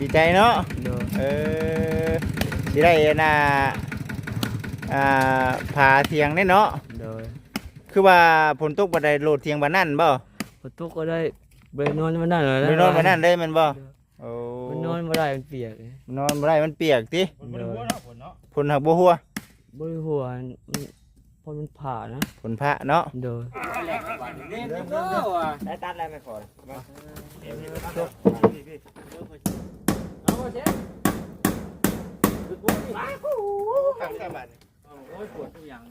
ดีใจเนาะโดยเออสิได้น่ะอ่าผาเทียงได้เนาะโดยคือว่าฝนตกบ่ได้โหลดเทียงบ่นั่นบ่พอตุกก็ได้ไปนอนมานั่นเลยไปนอนบ่นั่นเลยแมันบ่โอ้มันนอนบ่ได้มันเปียกนอนบ่ได้มันเปียกติมันบ่ได้หัวเนาะฝนเนาะฝนหักบ่หัวบริหัวมันพอมันผ่านะฝนพระเนาะโดยได้ตัดอะไรไม่พอ ข้างแค่บาดโอ้ยปวดทุกอย่าง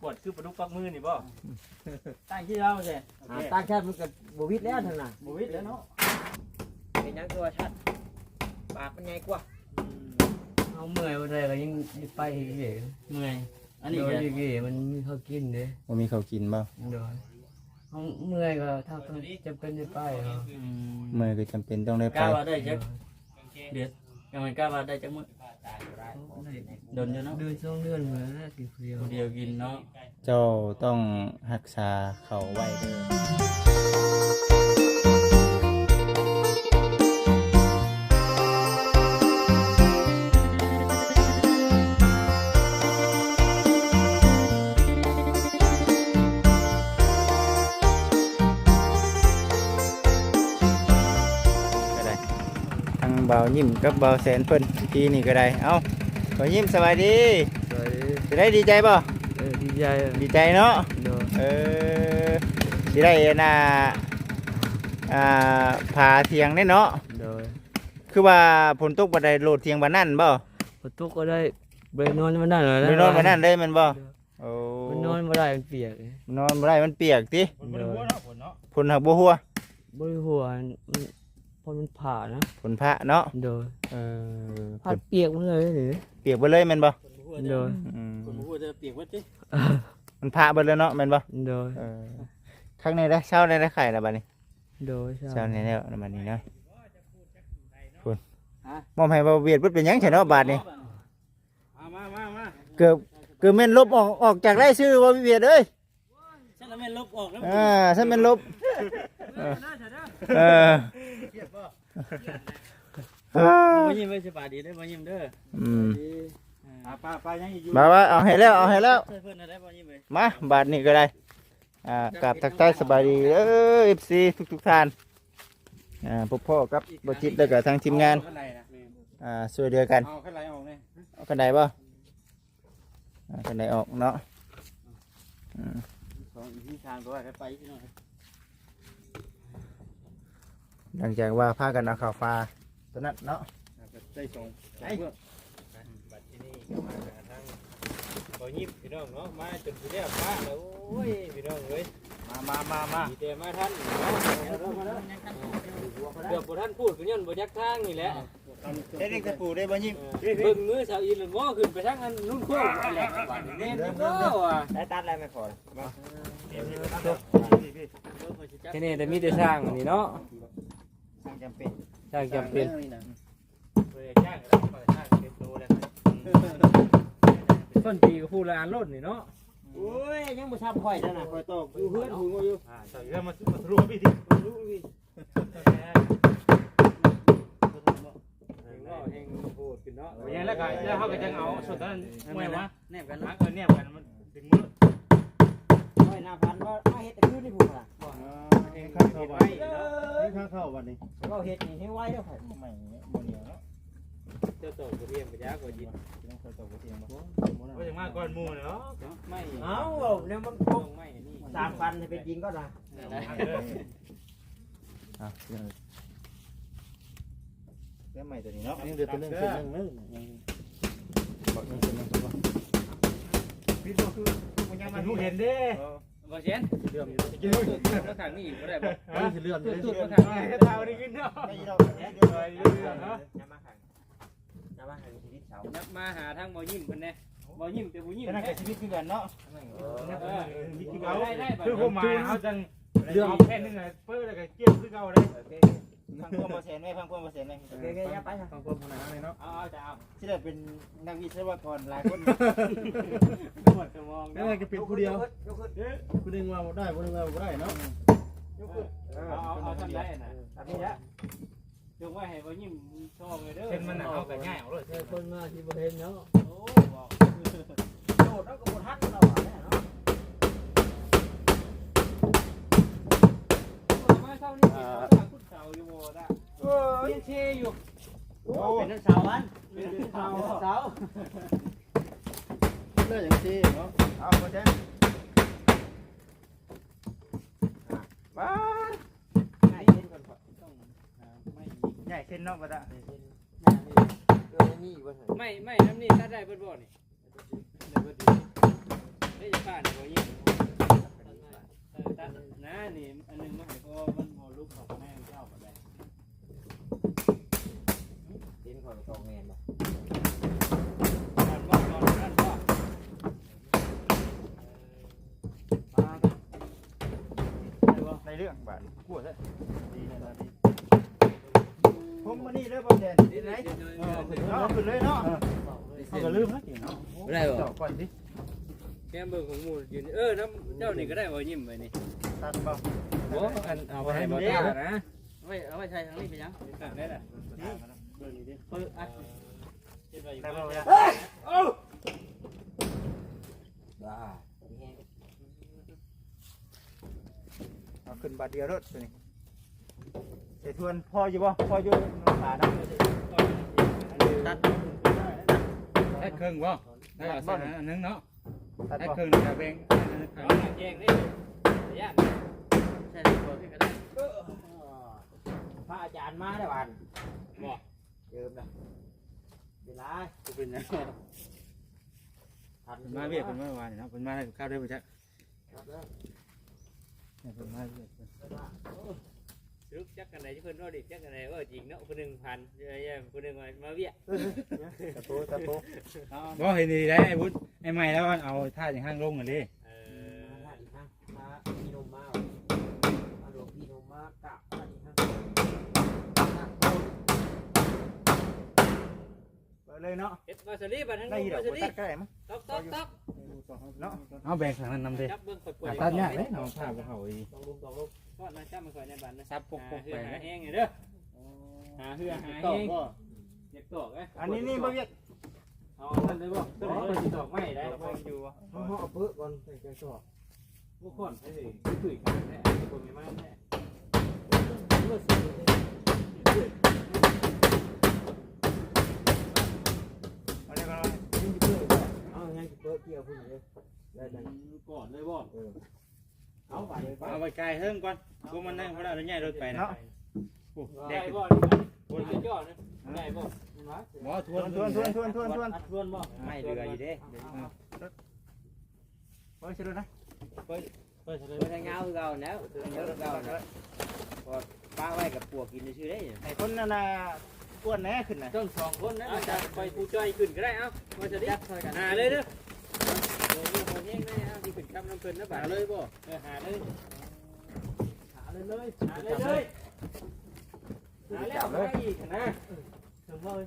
ปวดคือปลาดุกปักมือนี่บ่ตั้งที่เราใช่ตั้งแค่มันกับบวิดแล้วทางน่ะบ่วิดแล้วเนาะเป็นยังตัวชัดปากมันใหญ่กว่าเอาเมื่อยบ่ได้ก็ยังไปอีกเด้เมื่อยอันโดนี้ยแกอีกเด้มันมีข้าวกินเด้บ่มีข้าวกินบ่โดยเอาเมื่อยก็ถ้าต้องจำเป็นได้ไปเนาะเมื่อก็จำเป็นต้องได้ไป เดือดยังไงกล้าว่าได้จักมื้อโดนอยู่เนาะเดือนสองเดือนเหมือนแล้วกี่เดียวคนเดียวกินเนาะ เจ้าต้องรักษาเขาไว้เด้อ ทั้งเบายิ้มกับเบาแสนเพิ่นทีนี่ก็ได้ เอ้าเบายิ้มสบายดีสวัสดีสิได้ดีใจป่ะเออดีใจอะดีใจเนาะโดยเออสิได้น่ะอ่าผาเทียงได้เนาะ โดยคือว่าฝนตกบ่ได้โหลดเทียงบ่นั่นบ่พอตุกก็ได้ไปนอนมานั่นเลยไปนอนบ่นั่นเลยแมันบ่โอ้มันนอนบ่ได้มันเปียกนอนบ่ได้มันเปียกติมันบ่ได้หัวเนาะฝนเนาะฝนหักบ่หัวบริหัวมัน พอมันผ่านะฝนพระเนาะโดยเออผ่าเปียกมันเลยหรือเปียกเบ่เลยแม่นบ่โดยอืมฝนบ่หัวจะเปียกวัดติมันพระเบ่เลยเนาะแม่นบ่โดยเออข้างในได้เช่าได้ได้ไข่แล้วบัดนี้โดยใช่เช้านี้แล้วน้ำมันนี้เนาะคุณมอมให้บ่เวียดเพิ่นเป็นหยังไฉเนาะบาดนี้มามามามาเกือบเกือบแม่นลบออกออกจากรายชื่อบ่เวียดเอ้ยฉันละแม่นลบออกแล้วอ่าฉันแม่นลบเออ เออเออบ่ยิ้มไว้สบายดีเด้อบ่ยิ้มเด้ออืมอ่าป้าป้ายังอยู่มาว่าเอาให้แล้วเอาให้แล้วเพิ่นได้บ่ยิ้มเว้ยมาบาดนี้ก็ได้อ่ากราบทักทายสบายดีเออ FC ทุกทุกๆท่านอ่าพบพ่อกับบจิตแล้วก็ทางทีมงานข้างในนะอ่าช่วยเหลือกันเอาข้างในออกนี่เอากันไดบ่เอากันไดออกเนาะ สองอีกที่ทางก็ว่ากันไปพี่น้อง หลังจากว่าพากันเอาข่าวฟ้าตัวนั้นเนาะได้ส่งไอ้บัดที่นี่ก็มาหาทางบ่ยิ้มพี่น้องเนาะมาจนสิได้ป้าแล้วโอ้ยพี่น้องเอ้ยมามามามาดีแต่มาท่านเกือบบ่ท่านพูดก็ย้อนบ่ยักทางนี่แหละเด็กตะปูได้บ่ยิ้มเบิ่งมือสาวอีหรือบ่ขึ้นไปทางอันนู้นโค้งนั่นแหละบัดนี้เด้อว่ะได้ตัดอะไรไม่พอแค่นี้แต่มีแต่สร้างนี่เนาะสร้าง จำเป็นสร้างจำเป็นเพิ่นจ้างแล้วเปิดทางเต็มโตแล้วต้นปีก็พูดละอันรถนี่เนาะโอ้ยยังบ่ทำข่อยนั่นน่ะข่อยตกอยู่เพื่อนหูอยู่อ่าสาวอีแล้วมามารู้พี่ดิรู้พี่เองพูดขึ้นเนาะอย่างแล้วก็แล้วเขาก็จะเอาสุดนั้นมวยมาแนบกันนะเออแนบกันมันดึงมือ ข่อยหน้าพันว่ามาเฮ็ดแต่คืนนี่พุ่นล่ะเองข้างเข้าไปนี่ข้างเข้าวันนี้เราเฮ็ดนี่ให้ไวเด้อข่อยไม่บ่เหนียวเนาะเจ้าโตก็เรียมไปยากกว่ายินต้องเคยตกบ่เทียงบ่ก็จะมาก่อนมูเนาะไม่เอาเนี่ยมันตรงไม่นี่สามพันให้เป็นจริงก็นะอะเรื่องเรื่องใหม่ตัวนี้เนาะยังเดือดตัวนึงตัวนึงนึงบอกนึงตัวนึงตัวนึง มันรู้เห็นเด้บ่เช่นเรื่องยืนมาทางนี้อีกบ่ได้บ่นี่คือเลื่อนเลยตุ้ดมาทางนี้เท้านี่ขึ้นเนาะได้ยินเราเนาะอย่ามาขังอย่ามาขังชีวิตเขานับมาหาทางบ่ยิ้มเพิ่นแน่บ่ยิ้มแต่บ่ยิ้มจะนั่งกับชีวิตคือกันเนาะเอาคือผมมาเฮาจังเรื่องแค่นึงอะเปิ้ลแล้วก็เกี่ยวคือเก่าเลย พังพวงมาแสนไหมพังพวงมาแสนไหมโอเคๆอย่าไปค่ะฟังความขนาดนี้เนาะเอาเอาจะเอาที่ได้เป็นนักวิศวกรหลายคนหมดจะมองนี่จะเป็นผู้เดียวยกขึ้นผู้นึงว่าได้ผู้นึงว่าได้เนาะยกขึ้นเอาเอาเอาทำได้น่ะแบบนี้แหละจงไว้ให้บ่ยิ้มชอบเลยเด้อเช่นมันน่ะเอาก็ง่ายเอาเลยเจอคนมาที่บ่เห็นเนาะโอ้บอกโดดแล้วก็บ่ทันเราอะเนี่ยเนาะมาเท่านี้ อยู่บ่ได้เออยังเชอยู่โอ้เป็นน้ำเสาอันเป็นเสาเสาเลิกอย่างที่เนาะเอาบ่เด้บ้าง่ายเช่นก่อนก่อนต้องหาไม่ใหญ่ขึ้นเนาะบ่ได้เออนี่บ่ทันไม่ไม่น้ำนี่ตัดได้เบิดบ่นี่ได้เบิดดีได้จะผ่านบ่ยิ้มเออตัดนะนี่อันนึงมันให้พอมันบ่ ลุกเข้าแม่เจ้าบ่ได้เห็นก่อนตองแม่นบ่นั่นบ่นอนนั่นบ่ในเรื่องบาดกลัวซะดีนะดีผมมานี่เด้อบ่แดนดีไหนเออขึ้นเนาะขึ้นเลยเนาะเขาก็ลืมนะจริงเนาะได้บ่ต่อก่อนสิแก้มเบิ่งของหมู่อยู่นี่เออน้ำเจ้านี่ก็ได้บ่ยิ้มไปนี่ตัดบ่ บ่อันเอาไปให้บ่ตานะเอาไว้เอาไว้ใช้ทางนี้ไปยังตัดได้ล่ะเรื่องนี้ดิเปิดอัดเฮ็ดไว้อยู่ได้บ่บ่ได้บ้าเอาขึ้นบาดเดียวรถตัวนี้เสทวนพออยู่บ่พออยู่ขาดำตัดได้เครื่องบ่ได้เอาสักอันนึงเนาะตัดได้บ่เครื่องนึงจะแบ่งเอาแยกนี่ย่าน ใช่เลยบ่ก็ได้พระอาจารย์มาได้วันบ่เจิมนะเวลาเป็นยังทันมาเวียกเป็นมื่อวานเนะเป็นมาข้าวได้บ่จ๊ะครับเด้เป็นมาเวียกสรุปจักกันไหนเพิ่นว่าดิจักกันไหนว่าจริงเนาะคนหนึ่งพันเอ้ยคนหนึ่งมาเวียตะปูตะปูบ่เห็นดีได้ไอ้บุญไอ้ใหม่แล้วเอาท่าอย่างห้างลงกันดิ เอ มา อ ท่าอีกฮะมาพี่นมมามาหลวงพี่นมมากะท่าอีกฮะเปิดเลยเนาะเฮ็ดวาซาลิบัดทั้งได้นู้อีนดอกวาซาลิตัดก็ได้มั้งต๊อกต๊อกต๊อกเนาะเอาแบ่งข้างนั้นนำดิจับเบิ่งข่อยป่วยตัดยากเลยเอาผ้าบ่เข้าอีลองลุมลองลุมทอดนะจับมันข่อยในบ้านนะซับปกหาๆเหืไปหาแห้งไงเด้อหาเหือหาแห้งก็เจ็บตอกเอ้อันนี้นี่บ่เวียดเอาท่านได้บ่ต้นไม้ตอกไม้ได้บ่อยู่เขาเอาเปื้อก่อนใส่กระสอบบ่คนให้สิคุยกันแท้บ่มีมาแท้ เมื่อสิเอาเลยก่อนยิ่งเปื้อก็เอาไงเปื้อเกี่ยวพุ่นเลยได้จังก่อนเลยบ่เอาไปไปเอาไปไกลเฮิงก่อนกูมันนั่งเพราะเราใหญ่รถไปนะเนาะโอ้ได้แดกบ่บ่ได้ยอดนะได้บ่หมอททววนนทวนทวนทวนทวนทวนอัดทวนบ่ไม่เรืออยู่เด้โอ้ยชิลุนะเปิดเปิดมันจะเงาคือเก่าแล้วเงาคือเก่าแล้ว ป้าไว้กับปวกกินชื่อได้ไอ้คนนั่นน่ะอ้วนแน่ขึ้นน่ะต้องสองคนนะจะไปผู้จ้อยขึ้นก็ได้เอ้าว่าจะดิจับช่วยกันหาเลยเด้อโอ้ยบ่แห้งได้เอ้าที่ขึ้นกำน้ำเพิ่นนะบาดเลยบ่เออหาเลยหาเลยเลยหาเลยเลยหาแล้วมาอีกนะถึงเลย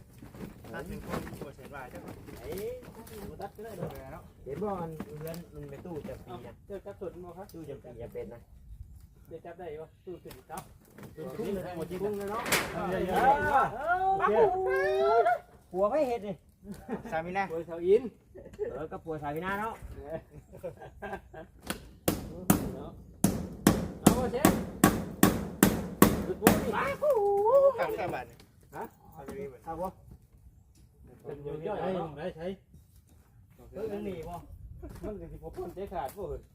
ตัดเป็นคนปวดเสียดายจังไอ้ตัดก็ได้เนาะเห็นบ่มันเรือนมันไปตู้จะปีนะเจ้าจับสุดบ่ครับตู้จะปีจะเป็นนะ เจ้าจับได้บ่ตู้ขึ้นครับพุ่งเลยหมดพุ่งเลยเนาะเยอะหัวไม่เห็ดนี่สามีนะป่วยเสาอินเออก็ปวดสายพินาเนาะเอาบ่เช็ดสุดบ่นี่ขังแค่บาทฮะเอาไปนี่บัดเอาบ่เป็นอยู่ย่อยได้เนาะได้ใช้เออมันหนีบ่มันก็สิบ่พ้นเจ๊ขาดบ่เฮ้ย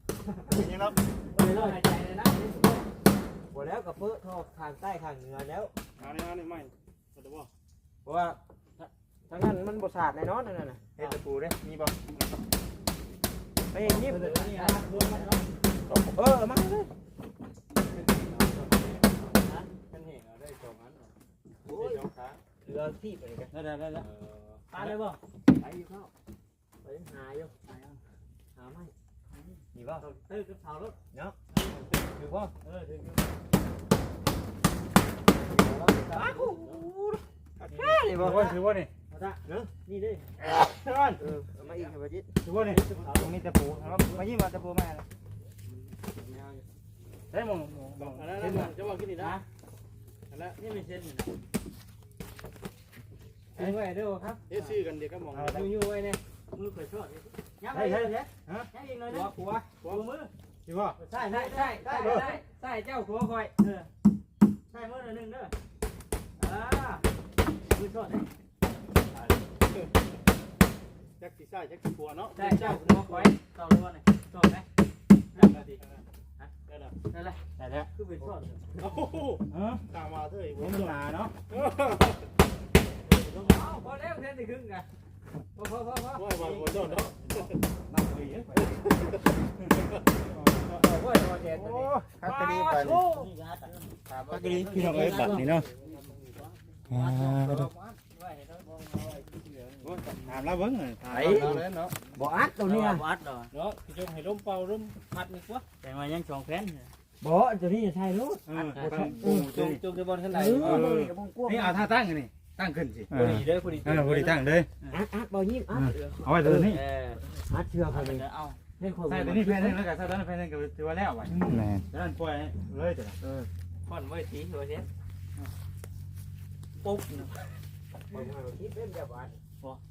เป็ นยังเนาะเออเราหายใจเลยนะปวดแล้วกับเพื่อทอทางใต้ทางเหนือแล้วเอาเนี่ยเอาเนี่ยไม่เอาเดี๋ยวบ่เพราะว่าทางนั้นมันบดสาดแน่นอนนั่นน่ะเฮ็ดตะปูเด้มีบ่ไปเห็นยิบเออมาเลยเรือที่ไปกันได้ได้ได้ตาเลยบ่ไปอยู่เข้าไปหาอยู่หาหาไม่ มีบ่เฮ้ยกับเท้ารถถือบ่เออถึงนี่บ่ถือว่าถือว่านี่นี่ดินอนเออเอามาอีกครับจิตถือว่านี่ตรงนี้ตะปูครับมายิ้มมาตะปูมาแล้วได้มองมองอันนั้นจะบอกกินนี่นะนั่นแหละนี่ไม่เช่นอยู่ไว้เด้อครับเฮ็ดชื่อกันเด็กก็มองอยู่อยู่ไว้เนี่ย มือข่อยชอดยับไปยับยับอีกหน่อยนะหัวหัวมือสิบ่ใช่ใช่ใช่ใช่ใช่ใช่เจ้าหัวข่อยเออใช่มือหนึ่งเด้ออ่ามือชอดเลยจักสิซ่าจักสิปัวเนาะใช่เจ้าหัวข่อยต่อเลยวันนี้ชอดไหมนั่นแหละดิได้แล้วนั่นแหละได้แล้วคือเป็นชอดโอ้โหเออตามมาเถอะไอ้ผบ่มหนาเนาะเอาพอแล้วแค่นี้ครึ่งกันพอพอพอพอว่าว่าบ่โดนเนาะนับไป เยอะเอาไว้พอแจกตัวโอ้นี้ฮักกะดีบัดนี้ฮักกะดีพี่น้องเอ้ยบัดนี้เนาะอ่าถามแล้วเบิ่งเลยถามไอ้แล้วเนาะบ่อัดตัวเนี้ยวัดเหรอเนาะสิจงให้ลมเป่าลมพัดนี่กว่าแต่มายังสองแผ่นบ่ตัวนี้จะใช่รู้เออจงจงจะบอลข้างในเออเลยกับพงกวงนี่เอาท่าตั้งนี่ ตั้งขึ้นสิเอพออดีเลยพอดีเออพอดีตั้งเลยอัดอัดบ่ยิ้มอัดเอาไว้ตัวนี้เอออัดเชื่อเขาเลยเอาให้คนใส่ตัวนี้แพนนึงแล้วก็ใส่ตัวนั้นแพนนึงก็ถือว่าแล้วไว้แม่นแล้วนั่นปล่อยเลยจ้ะค่อนไว้ทีหัวเช็ดปุ๊บคิดเป็นแบบว่า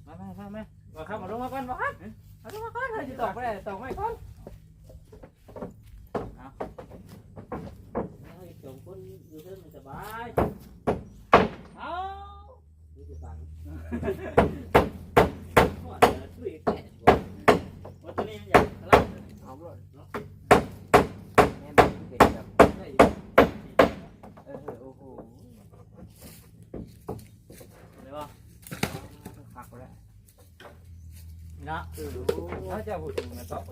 มามามามามาครับมาลงมาก่อนมาครับมาลงมาก่อนเฮ้ยจะตอกไม่ได้ตอกไม่ก่อนเอาสองคนอยู่เพื่อนมันสบาย เลาะเอาเลยเนาะแม่นเป็นแบบได้เออโอ้โหเลยว่าขักแล้วนะถ้าจะพูดถึงมันตอกไป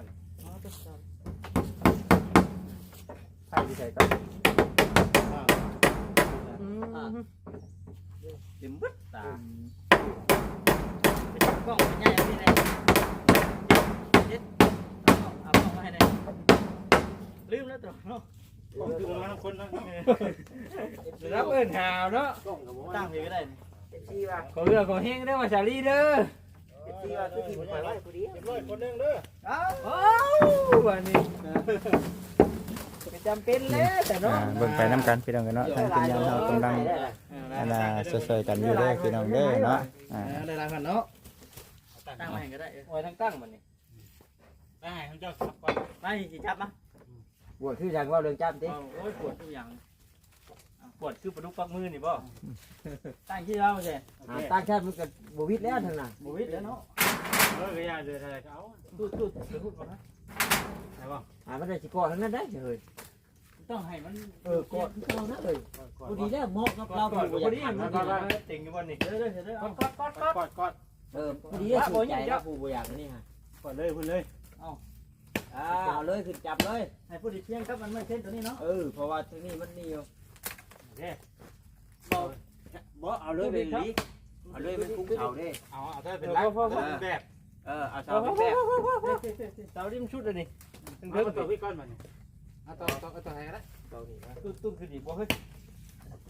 ใช่ที่ใส่ก็เต็มบึ้ดตาไปจับ กล้องมันใหญ่ที่ไหนเด็ดเอาเอากล้องมาให้ได้ลืมแล้วตัวเนาะคือมันคนนะรับเอินหาวเนาะตั้งเพลงก็ได้ที่ว่าขอเรือขอเฮงได้มาชาลีเด้อที่ว่าคือที่ไปไว้ผู้เดียวร้อยคนหนึงเด้อโอ้วันนี้จำเป็นเลยแต่เนาะเบิ่งไปน้ำกันพี่น้องกันเนาะทางทีมงานเรากำลังอันน่ะช่วยๆกันอยู่เด้อพี่น้องเด้อเนาะอ่าได้หลายพันเนาะ ตั้งมาให้ก็ได้โอ้ยทั้งตั้งมันนี่ได้ให้เจ้าขับก่อนไม่สิจับนะบวชคือจังว่าเรื่องจ้ำติโอ้ยปวดทุกอย่างปวดคือปลาดุกปักมือนี่บ่ตั้งที่เราใช่ตั้งชาติมันก็บ่วิดแล้วทั้งนั้นบุวิทแล้วเนาะเออก็อย่าเดือดอะไรก็เอาตู้ตู้ไปพูดก่อนนะไหนบ่อ่ามันได้สิก่อทั้งนั้นได้เฮ้ยต้องให้มันเออกอดเอานะเอ้ยก่อนผู้ดีแล้วเหมาะกับเราเราก่อนผู้พออยากดีหันมัมานก่อนก็ติ่งอยู่บนนี่เด้อเด้อเด้อกอดกอดกอดกอดกอด เออผู้ดีสุดใจแล้วผู้บ่อยากนี่ฮะกอดเลยพูดเลยอ่าเอาเลยขึ้นจับเลย ให้ผู้ดีเพียงครับมันไม่เช่นตัวนี้เนาะเออเพราะว่าที่นี่มันนี่อยู่บ่เอาเลยเป็นลีเอาเลยเป็นคุ้งเสาเด้เอาเอาถ้าเป็นรักแบบเออเอาเสาเสาเป็เป็นนแบแบบบเสาริมชุดเลยนี่ถึงเอาเพิ่งตัวพี่ก้อนมาเนี่ยเอาตัวตัวตัวไหนนะตุ้มตุ้มคือดีบ่เฮ้ย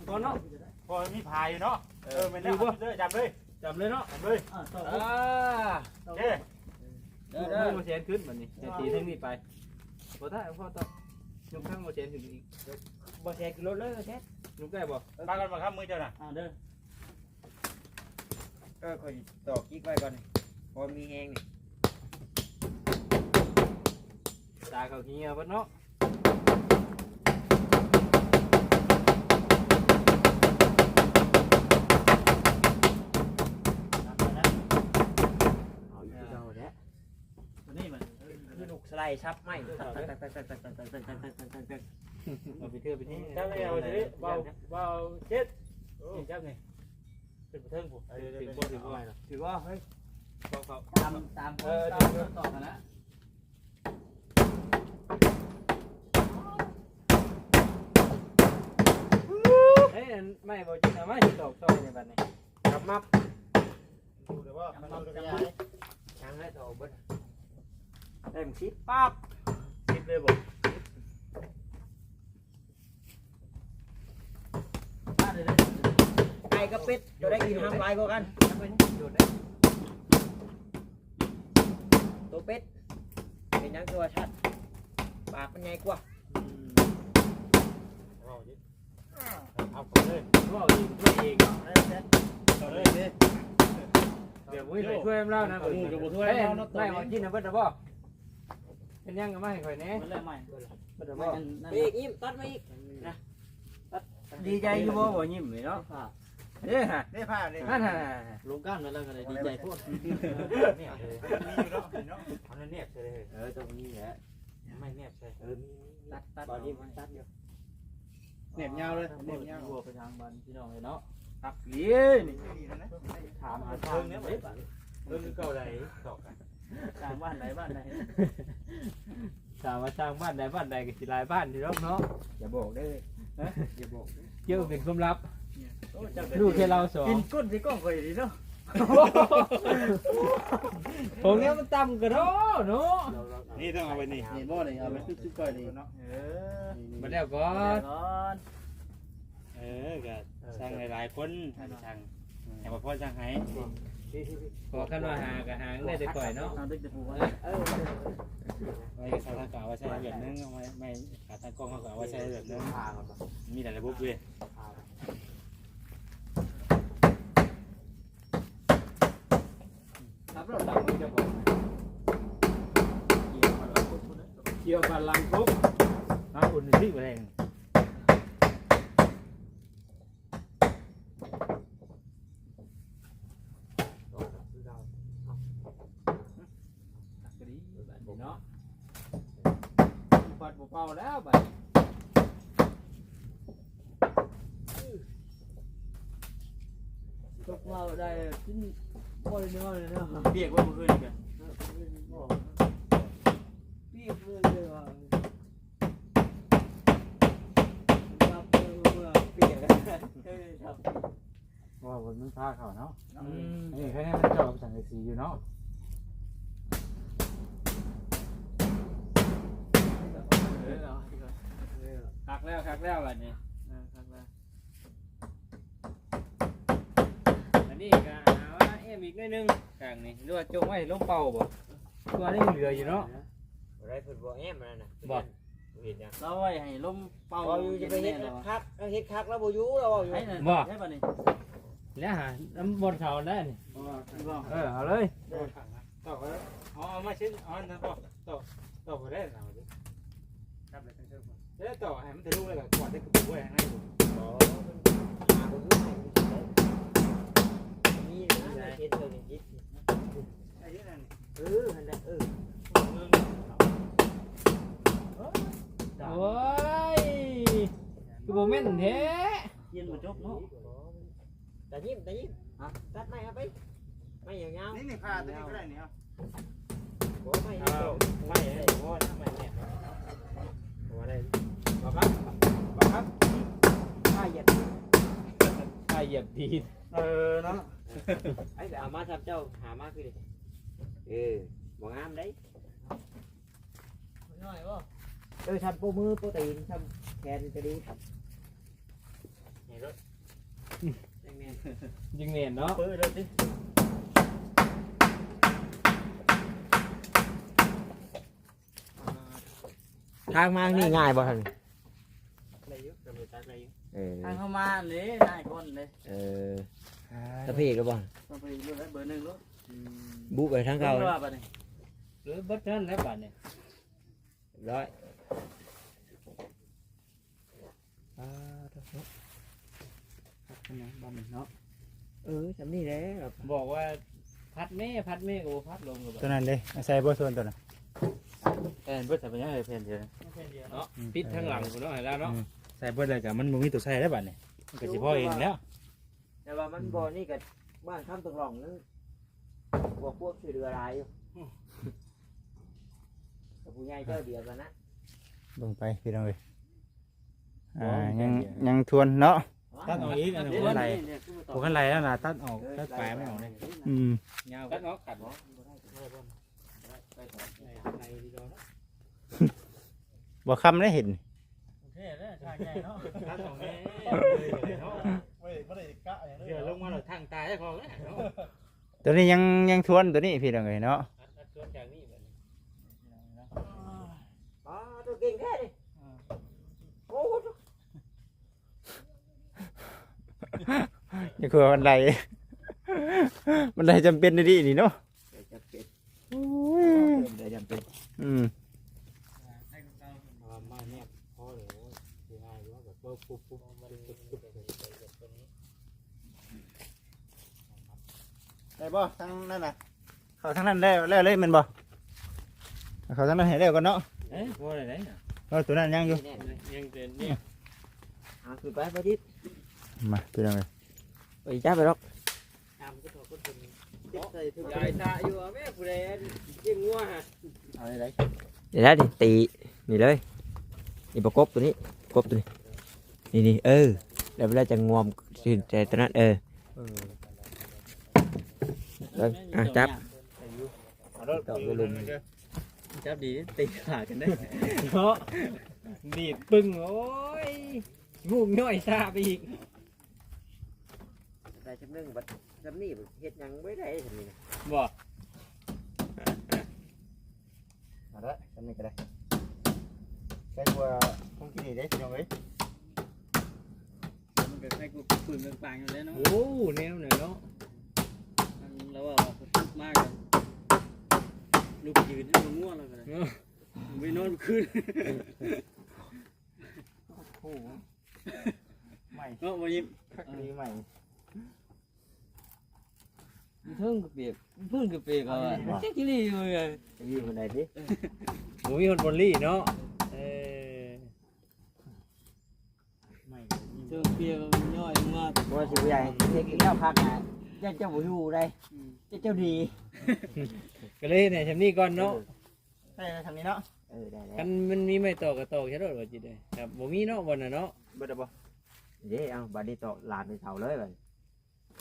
ตอนเนาะพอมีพายอยู่เนาะเออไม่ได้เลยจับเลย จำเลยเนาะจับเลยอ่าต่ออ่าเจ้เด้อเด้เด้ออโมเชนขึ้นแบบนี้เดี๋ยวตีทั้งนี้ไปบ่ได้พ่อต่อยกข้างโมเชนถึงอีกบ่แชร์ขึ้นรถเลยแชร์ยกได้บ่ปากันมาครับมือเจ้าน่ะอ่าเด้อเออคอยตอกกิ๊กไว้ก่อนนี่พอมีแฮงนี่ตาเขาเหี่ยวเพิ่นเนาะ ตักตักเอาไปเทื่อไปที่จับเลยเอาสิเบาเบาเจ็ดนี่จับนี่เป็นเทิงผมถึงบ่ถึงบ่ถือว่าเฮ้ยบอกเขาตามตามเออตามเดี๋ยวต่อกันนะเฮ้ยไม่บอกจริงนะไม่ตอกซอยในบัดนี้กลับมาดูแต่ว่ามันเอาขยายช้างให้โตเบิด เต็มชิปปั๊บชิปเลยบอกมาเลยเลยไก่กับเป็ดจะได้กินทำลายกว่ากันหยุดได้ตัวเป็ดเป็นหยังตัวชัดปากมันใหญ่กว่าเอาดิเอาไปเลยว่าอีกว่าอีกเอาเลยดิเดี๋ยววิ่งไปช่วยเล่านะมูกับบ่ถ้วยเฮ้ยเอาเนาะตัวไม่นี้มากินนะเบิดนะบ่ เป็นยังกันมาให้ข่อยแหน่มันเลยใหม่เบิดนะไม่บ่กันนั่นไปอีกยิ้มตัดมาอีกดีใจอยู่บ่บ่ยิ้มเลยเนาะเด้ฮะได้ผ้าเลยนั่นฮะลงก้านมาแล้วก็เลยดีใจโพดเนี่ยเลยมีอยู่เนาะเนาะเอาเนียบใช่เลยเออตรงนี้แหละไม่เนียบใช่เออมีตัดตัดบอดี้มันตัดอยู่เหน็บยาวเลยเหน็บยาววัวไปทางบ้านพี่น้องเลยเนาะตักเลี้ยนี่ดีนะถามหาทางเนี่ยบ่เรื่องเก่าใดตอกกัน สร้างบ้านไหนบ้านไหนถามว่าสร้างบ้านใดบ้านใดก็สิหลายบ้านที่รอบเนาะอย่าบอกเด้ออย่าบอกเกี่ยวเป็นความลับโอ้จังลูกแค่เราสองกินก้นสิก้องข่อยดีเนาะผมเนี้ยมันต่ำกันเนาะเนาะนี่ต้องเอาไปนี่นี่บ่นี่เอาไปซุกๆก่อนนี่เนาะเออมาแล้วก่อนก่อนเออก็สร้างหลายๆคนให้มาช่างให้มาพ่อช่างให้ ขอกันว่าหาก็หางได้แต่ก่อยเนาะเอาดึกจะปูไว้เออไว้ขาทางกาว่าใช้แบบนึงเอาไว้ไม่ขาทางกล้องเขาก็เอาไว้ใช้แบบนึงพาก่อนมีแต่ระบบเว้ยรับรถดังมันจะบอกเกี่ยวกับลังครบน้ำอุ่นที่แรง ก็ดีแบบนี้เนาะปัดบ่เป่าแล้วบัด ตกเราได้กินบ่อยน้อย เลยเนาะเบียกว่าบ่คืนกันพี่เพื่อนเลยว่ารับเมื่อเปียกเคยทำว่าบนมันพาเขาเนาะอืมนี่แค่นี้มันจอบสังกะสีอยู่เนาะเออเอาคักแล้วคักแล้วบัดนี้เออคักแล้วอันนี้ก็ หาว่าเอ็มอีกหนิดนึงกลางนี่หรือว่าจงไว้ลงเป่าบ่ตัวนี้เหลืออยู่เนาะอะไรเพิ่นบ่แอมนั่นน่ะเห็นยังเราไว้ให้ลมเป่าบ่อยู่จะไปเฮ็ดคักเฮ็ดคักแล้วบ่อยู่แล้วบ่อยู่ให้น่ะให้บัดนี้แล้วหาน้ำบนเขาได้นี่บ่เออเอาเลยต่อไปอ๋อเอามาชิ้นอ๋อนั่นต่อต่อต่อไปได้เอาดิครับเลยเชิญๆแล้วต่อให้มันทะลุเลยก็กวาดได้กระปุกไว้ให้ เฮ็ดเพิ่นนี่ไอ้นี่นั่นเออนั่นแหละเออโอ้ยคือโมเมนต์แท้เย็นบ่จบเนาะแตายิ้มแตายิ้มฮะตัดไม้เอาไปไม่อย่าวนี่นี่ผ้าตัวนี้ก็ได้เนี่เอาๆบ่ไม่ไม่ได้เพราะทำไมเนี่ยบ่ได้บอกครับบอกครับถ้าเหยียดถ้าเหยียบดีเออเนาะ ไอ้เอามาทำเจ้าหามาคือดิเออบ่งามได้น้อยบ่เออทำโปมือโปตีนทำแขนจะดีครับยิงเนียนเนาะเปิดเลยสิทางมานี่ง่ายบ่ท่านอะไรอยู่กระเบิดตัดอะไรอยู่เออทางเข้ามาเลยนายคนเลยเออ ตะพี่ก็บ่ต้องไปรู้แล้วเบอร์หนึ่งรู้บุไปทางเก่าว่าบัดนี้หรือบัตรนั้นแล้วบัตรเนี่ยร้อยเนาะเออจำนี่แหละบอกว่าพัดแม่พัดแม่โอ้พัดลงกับตัวนั้นเลยเอาใส่บ่ส่วนตัวนั้นแผ่นเบิดใส่ไปยังไงแผ่นเดียวเนาะปิดทั้งหลังกูเนาะเห็นแล้วเนาะใส่เบิดเลยกับมันบ่มีตัวใส่ได้วบัดนี่มันก็สิพอเองแล้ว แต่ว่ามันบ่นี่ก็บ้านข้ามตกหล่องนึงบ่พวกช่วยเหลือหลายอยู่แต่ผู้ใหญ่เจ้าเดียวกันนะเบิ่งไปพี่น้องเอ้ยอ่ายังยังทวนเนาะ ตัดออกอีกอันหนึ่งหัวไหล่พวกกันไรแล้วนะตัดออกตัดปลายไม่ออกเลยอืมยาวตัดออกขัดเนาะบ่คำได้เห็น โอเคแล้วชายใหญ่เนาะตัดอ ได้พอแล้วเนาะตัวนี้ยังยังทวนตัวนี้พี่น้องเอ้ยเนาะตัดส่วนจากนี้แบบนี้อ๋อตัวเก่งแท้ดิโอ้โหนี่คือบันไดบันไดจำเป็นดีๆนี่เนาะเดี๋ยวจะเป็นโอ้ยเดี๋ยวจะเป็นอืมมามาเนี่ยพอเลยสิง่ายว่าแบบปุ๊บปุ๊บปุ๊บปุ๊บปุ๊บปุ๊บ ได้บ่ทางนั่นน่ะเขาทางนั้นได้แล้วเลยแมันบ่เขาทางนั้นให้แล้วก่อนเนาะเอ๊ะบ่ได้ไหนน่ะเออตัวนั้นยังอยู่แน่นยังเดินนี่เอาคือไปบ่ดิมาตัวนั้นเลยไปจ้าไปหรอกตามก็ตัวก็ตัวนี้เจ็บใส่ทุกยายตาอยู่อะแม่ผู้ใดเจียงงัวฮะเอาได้ เดี๋ยวนะดิตีนี่เลยนี่ประกบตัวนี้ประกบตัวนี้นี่นี่เออแล้วเวลาจะงวมสิใจตัวนั้นเออ เออ อะจับ เอารถต่อไปลุม จับดีตีขากันได้เนาะดีดปึ้งโอ้ยงูย่อยซาไปอีกแต่จำนึงบัดจำนี่เฮ็ดยังไม่ได้ทำนี่นะบ่เอาละทำนี่ก็ได้ใช้กว่าคงกินนี่ได้พี่น้องเอ้ยมันก็ใส่กูปืนต่างๆอยู่แล้วเนาะโอ้แนวน่ะเนาะ แล้วว่าทุกมากเลยลูกยืนให้มันง่วงแล้วกันไม่นอนคืนโอ้โหใหม่เนาะมายิ้มคักดีใหม่เพิ่งกระเปียกเพิ่งกระเปียกเอาอะเจ๊กิลี่อยู่เลยยืนคนใดดิบ่มีคนบอลลี่เนาะเออใหม่เจ้าเปียกย่อยมากว่าสิใหญ่เฮ็ดแล้วพักนะ เจ้าเจ้าบ่อยู่ได้เจ้าเจ้าดีก็เลยเนี่ยทำนี่ก่อนเนาะได้แล้วทำนี่เนาะเออได้แล้คัวนมันมีไม่ตอกก็ตอกแค่รถว่าจิตเลยครับบ่มีเนาะบ่น่ะเนาะเบิดแล้วบ่เด้เอาบัดนี้ต่อลานไปเสาเลยบัด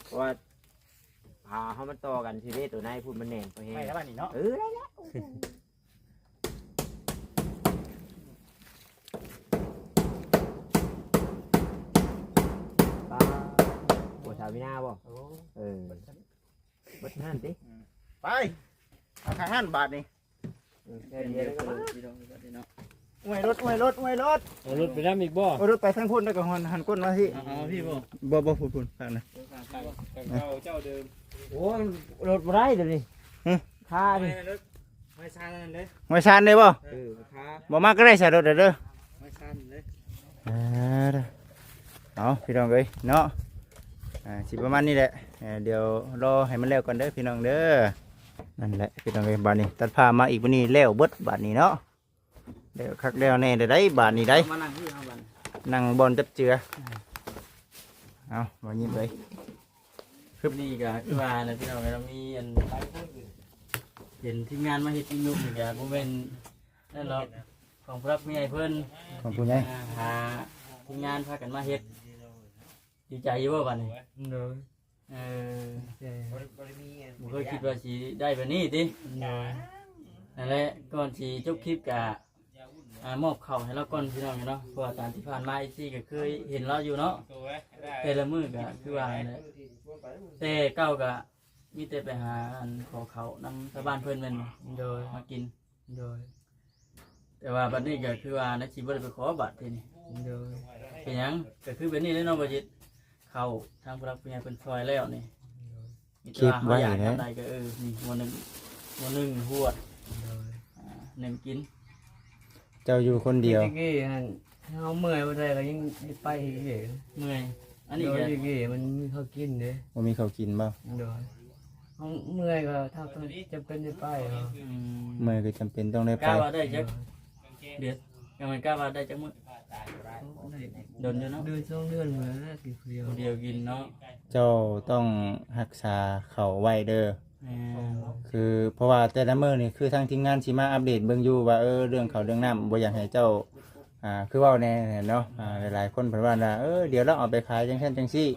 เพราะว่าพาเฮามันต่อกันสิเด้ตัวในพูดมันแน่นไปแฮใหม่งแล้วบ้านนี่เนาะเออได้แล้วปลา ปวดสาวินาบ่โอ้เออบัดนั่นติไปเอาทางนั้นบาทนี่เออแค่เดียวก็มาพี่น้องพี่น้องอวยรถอวยรถอวยรถเอารถไปนํอีกบ่อวยรถไปทางพุ่นแล้วก็หันหันก้นมาที่เอาพี่บ่บ่บ่พุ่นพุ่นทางนั้นเจ้าเจ้าเดิมโอ้ยรถบ่ได้เดี๋ยวนี้หึค่าดิไม่ซ่านั่นเลยไม่ชานได้บ่เออค่าบ่มาก็ได้ใส่รถเด้อเด้อไม่สั้นเลยอ่าเด้อเอาพี่น้องเอ้ยเนาะ อ่าสิประมาณนี้แหละเอ่อเดี๋ยวรอให้มันแล้วก่อนเด้อพี่น้องเด้อนั่นแหละพี่น้องเอ้ยบาดนี้ ตัดผ้ามาอีกวันนี้แล้วเบิดบาดนี้เนาะเดี๋ยวคักแล้วแน่ได้ได้บาดนี้ได้มานั่งที่เอาบันนั่งบอลจับเจือเอามายิ้มเลยคือนี่ก็คือว่านะพี่น้องเรามีอันเห็นทีมงานมาเฮ็ดอีนุ่มนี่ก็บ่แม่นนั่นหรอกของพระมีไอ้เพิ่นของผู้ใหญ่ อ่าหาทีมงานพากันมาเฮ็ด ดีใจอยู่บ่บัดนี้เด้อเออบ่เคยคิดว่าสิได้แบบนี้ตินั่นแหละก่อนสิจบคลิปก็อ่ามอบข้าวให้เราก่อนพี่น้องเนาะเพราะว่าตามที่ผ่านมาอีซี่ก็เคยเห็นเราอยู่เนาะแต่ละมื้อก็คือว่านั่นแหละแต่เก้าก็มีแต่ไปหาอันขอเขานำชาวบ้านเพิ่นแม่นบ่โดยมากิน โดยแต่ว่าบัดนี้ก็คือว่านักสิบ่ได้ไปขอบัตรทีนี่โดยเป็นหยังก็คือแบบนี้แหล้วเนาะบ่จิต เข้าทางผู้รักผู้ใหญ่เพิ่นซอยแล้วนี่มีแต่ว่าเฮาอยากทำใดก็เออนี่หัวหนึงหัวหนึงหวดอ่าหนึ่งกินเจ้าอยู่คนเดียว กี่ฮันเขาเมื่อยบ่ได้ก็ยังไปอีกเด้เมื่อยอันโดนี้ยก็อีกเด้มันมีเขากินเด้ว่ามีข้าวกินบ่โดยเขาเมื่อยก็ถ้าเพิ่นจะเป็นได้ไปเหรออืมเมื่อก็จำเป็นต้องได้กไปล้าว่าได้จักเดือนยังมันกล้าว่าได้จักมื้อ โดนอยู่เนาะเดือนสองเดือนเหมือนน่าสิเดียวเดียวกินเนาะเจ้าต้องรักษาเขาไว้เด้อแหมคือเพราะว่าแต่ละมื้อนี่คือทางทีมงานสิมาอัปเดตเบิ่งอยู่ว่าเออเรื่องเขาวเรื่องน้ำบ่อยากให้เจ้าอ่าคือเว้าแน่เนาะอ่าหลายๆคนเพิ่นว่าน่ะเออเดี๋ยวเราเอาไปขายจังซั่นจังซี่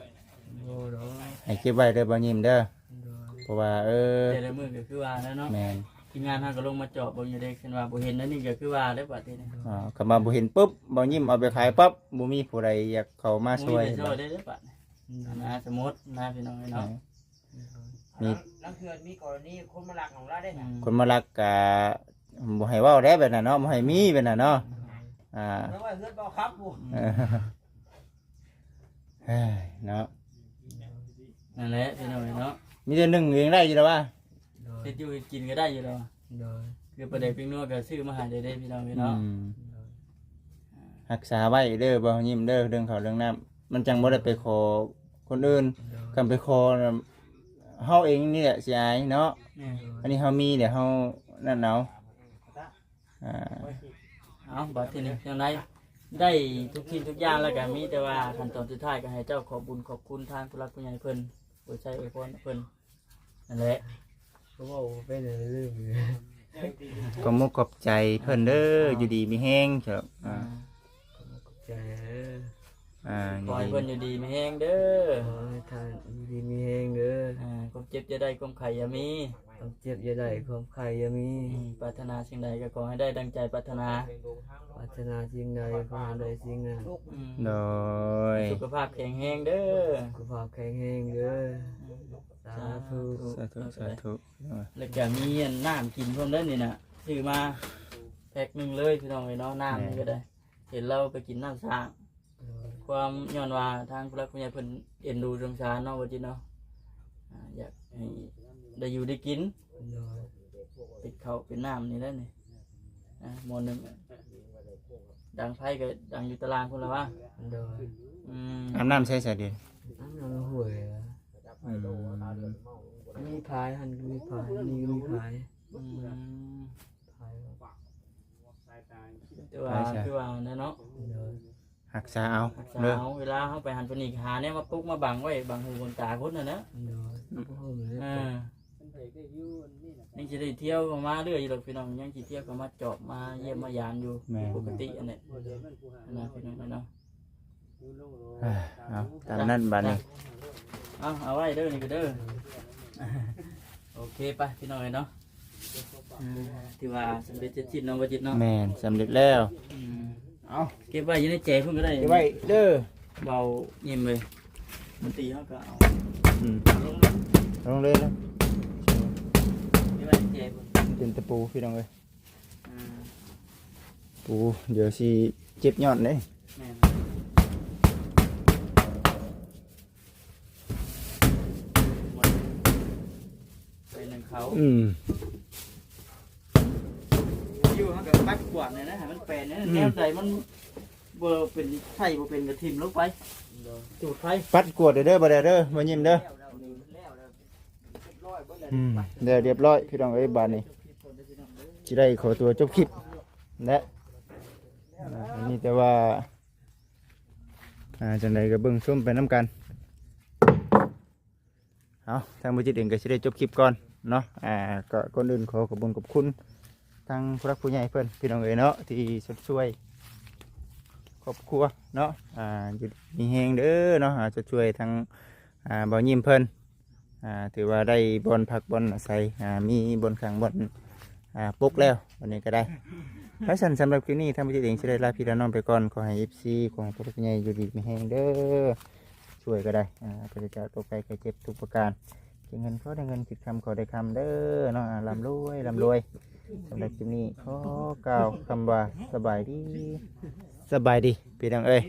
โอ้โหให้เก็บไว้เด้อบ่ยิ้มเด้อโดยเพราะว่าเออแต่ละมื้อก็คือว่าแล้วเนาะแม่น ทีมงานเฮาก็ลงมาเจาะเบิ่งอยู่เด้เช่นว่าบ่เห็นนั่นนี่ก็คือว่าได้บัดนี้นะอ่าก็มาบ่เห็นปุ๊บบ่ยิ้มเอาไปขายปั๊บบ่มีผู้ใดอยากเข้ามาช่วยบ่มีไปช่วยได้เด้อบัดนี้นะสมมุตินะพี่น้องเนาะมีแล้วคือมีกรณีคนมาลักของเราได้อืมคนมารักกะบ่ให้เว้าได้แบบนั้นเนาะบ่ให้มีแบบนั้นเนาะอ่าเพราะว่าเพื่อนบอกครับผมเออเฮ้ยเนาะนั่นแหละพี่น้องเนาะมีแต่หนึ่งเองได้อยู่แล้วว่า เฮ็ดอยู่เฮ็ดกินก็ได้อยู่แล้วโดยคือประเด็นปิ้งนัวก็ซื้อมาใหาได้ได้พี่น้องเนาะอืมรักษาไว้เด้อบ่ยิ้มเด้อเรื่องเขาวเรื่องน้ำมันจังบ่ได้ไปขอคนอื่นคำไปขอน่ะเฮาเองนี่แหละสิอายเนาะแม่อันนี้เฮามีเดี๋ยวเฮานั่นเอาอ่าเอาบัดทีนี้ยังไงได้ทุกทีทุกอย่างแล้วก็มีแต่ว่าขั้นตอนสุดท้ายก็ให้เจ้าขอบุญขอบคุณทางผู้รักผู้ใหญ่เพิ่นผู้ใจอวยพรเพิ่นนั่นแหละ เขาบอกว่าเป็นอะไรเรื่องอยู่ก็มุกขอบใจเพิ่นเด้ออยู่ดีมีแห้งเถอะอ่าใจเอออ่าอขยู่อให้ดีเพิ่นอยู่ดีมีแฮงเด้อขอให้ทานดีมีแหงเด้ออ่าความเจ็บจะได้ความไข่อย่ามีความเจ็บอย่าได้ความใครอย่ามีอืมปรารถนาสิ่งใดก็ขอให้ได้ดังใจปรารถนาปรารถนาสิ่งใดขอให้ได้สิ่งนั้นอืมโดยสุขภาพแข็งแรงเด้อ สุขภาพแข็งแรงเด้อสา ธุสาธุสาธุแล้วก็มีอันน้ำกินพร้อมเด้อนี่น่ะซื้อมาแพ็คหนึงเลยพี่น้องเอ้ยเนาะน้ำนี่ก็ได้ เห็นเราไปกินน้ำสร้าง ความย้อนว่าทางผู้รักผู้ใหญ่เพิ่นเอ็นดูสงสารเนาะว่าจิเนาะอ่าอยากให้ได้อยู่ได้กินโดยเป็นข้าวเป็นน้ำนี่แหล้วนี่อ่าหมอหนึงดังไพ่ก็ดังอยู่ตารางคนละว่าโดยอืมอาบน้ำใช้สายเดีย วน้ำนอนห่วยอะอืมมีพายหันก็มีพายนี่ก็มีพายอืมพายแต่ว่าคือว่านั่นเนาะโดยรักษาเอารักษาเด้อเอาเวลาเขาไปหันไปนี่หาเนี่ยมาปลุกมาบังไว้บังหูบนตาคนน่ะนะโดยพ่อผมเลยอ่ายังจะได้เที่ยวเข้ามาเรื่อยอยู่หรอกพี่น้องยังจะเที่ยวเข้ามาเจาะมาเยี่ยมมายามอยู่แม่ปกติอันเนี้ยนะพี่น้องเนาะเอ้ยเอาตามนั้นบัดนี้ เอาเอาไว้เด้อนี่ก็เด้อโอเคไปพี่น้องเนาะอืมที่ว่าสำเร็จเสร็จสิ้นเนาะว่าจิตเนาะแม่นสำเร็จแล้ว อืมเอาเก็บไว้อยังในแจเพิ่นก็ได้เก็บไว้เด้อเบาเยี่ยมเลยมันตีเขาก็เอาอืมเอาลงเลยลงเลยนะเก็บไว้ในแจเพิ่นเป็นตะปูพี่น้องเอ้ยอ่าปูเดี๋ยวสิเจ็บยอดเด้แม่นห เขาอืมอยู่เขากับปัดกวาดเนี่ยนะให้มันแปลนเนี่ยแนวใดมันเบอร์เป็นไข่บ่เป็นกระทิมลงไปจูดไฟปัดกวดเด้อเด้อบ่ได้เด้อบ่ยิ้มเด้ออืมเดี๋ยวเรียบร้อยพี่น้องเอ้ยบาดนี้สิได้ขอตัวจบคลิปและอ่าอันนี้แต่ว่าอ่าจังไดก็เบิ่งชมไปนํกันเอาทางบ่จิตเองก็สิได้จบคลิปก่อน เนาะอ่าก็ก่อนอื่นขอขอบคุณขอบคุณทางผู้รักผู้ใหญ่เพิ่นพี่น้องเอ้ยเนาะที่ช่วยครอบครัวเนาะอ่าอยู่มีแหงเด้อเนาะจะช่วยทางอ่าบ่อยิ้มเพิ่นอ่าถือว่าได้บอลพักบอลอาศัยอ่ามีบนขังบอลอ่าปลุกแล้ววันนี้ก็ได้เพราะฉะนั้นสำหรับคลิปนี้ท่านผู้ชมเองจะได้ลาพี่ละน้องไปก่อนขอให้ FC ของพระพุทธใหญ่อยู่ดีมีแหงเด้อช่วยก็ได้อ่าปฏิจากตัวไปไกลเจ็บทุกประการ เงินเขาได้เงินคิดคำเขาได้คำเด้อเนาะอ่าร่ำรวยลำรวยสำหรับคลิปนี้ขอกล่าวคำว่าสบายดี สบายดีพี่น้องเอ้ย